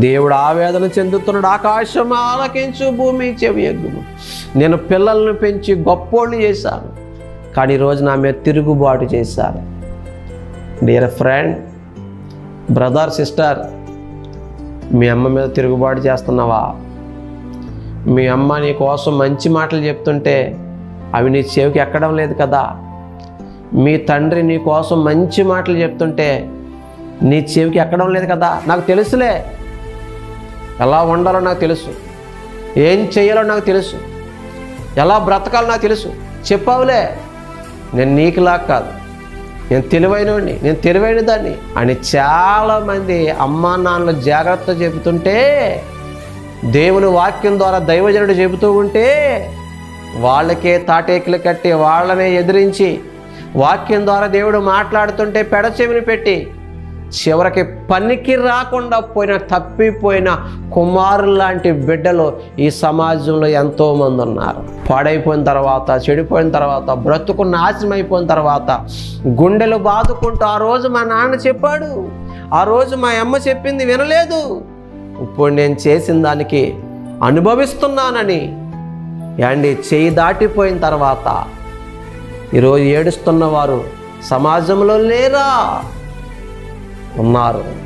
దేవుడు ఆవేదన చెందుతున్నాడు. ఆకాశం ఆలకించు భూమి చెవియగ్గుము నేను పిల్లల్ని పెంచి గొప్పోళ్ళు చేశాను కానీ ఈరోజు నా మీద తిరుగుబాటు చేశారు డియర్ ఫ్రెండ్ బ్రదర్ సిస్టర్ మీ అమ్మ మీద తిరుగుబాటు చేస్తున్నావా? మీ అమ్మ నీ కోసం మంచి మాటలు చెప్తుంటే అవి నీ చెవికి ఎక్కడం లేదు కదా? మీ తండ్రి నీ కోసం మంచి మాటలు చెప్తుంటే నీ చెవికి ఎక్కడం లేదు కదా? నాకు తెలుసులే. ఎలా ఉండాలో నాకు తెలుసు. ఏం చేయాలో నాకు తెలుసు. ఎలా బ్రతకాలో నాకు తెలుసు. చెప్పావులే. నేను నీకులా కాదు. నేను తెలివైనవాడిని. నేను తెలివైన దాన్ని. అని చాలామంది అమ్మా నాన్నలు జాగ్రత్త చెబుతుంటే దేవుని వాక్యం ద్వారా దైవజనుడు చెబుతూ ఉంటే వాళ్ళకే తాటేకులు కట్టి వాళ్ళనే ఎదిరించి వాక్యం ద్వారా దేవుడు మాట్లాడుతుంటే పెడచెవిని పెట్టి చివరికి పనికి రాకుండా పోయిన తప్పిపోయిన కుమారులు లాంటి బిడ్డలు ఈ సమాజంలో ఎంతోమంది ఉన్నారు. పాడైపోయిన తర్వాత చెడిపోయిన తర్వాత బ్రతుకు నాశనం అయిపోయిన తర్వాత గుండెలు బాదుకుంటూ ఆ రోజు మా నాన్న చెప్పాడు. ఆ రోజు మా అమ్మ చెప్పింది వినలేదు. ఇప్పుడు నేను చేసిన దానికి అనుభవిస్తున్నానని. అండి చేయి దాటిపోయిన తర్వాత ఈరోజు ఏడుస్తున్న వారు సమాజంలో లేరా? ఉన్నారు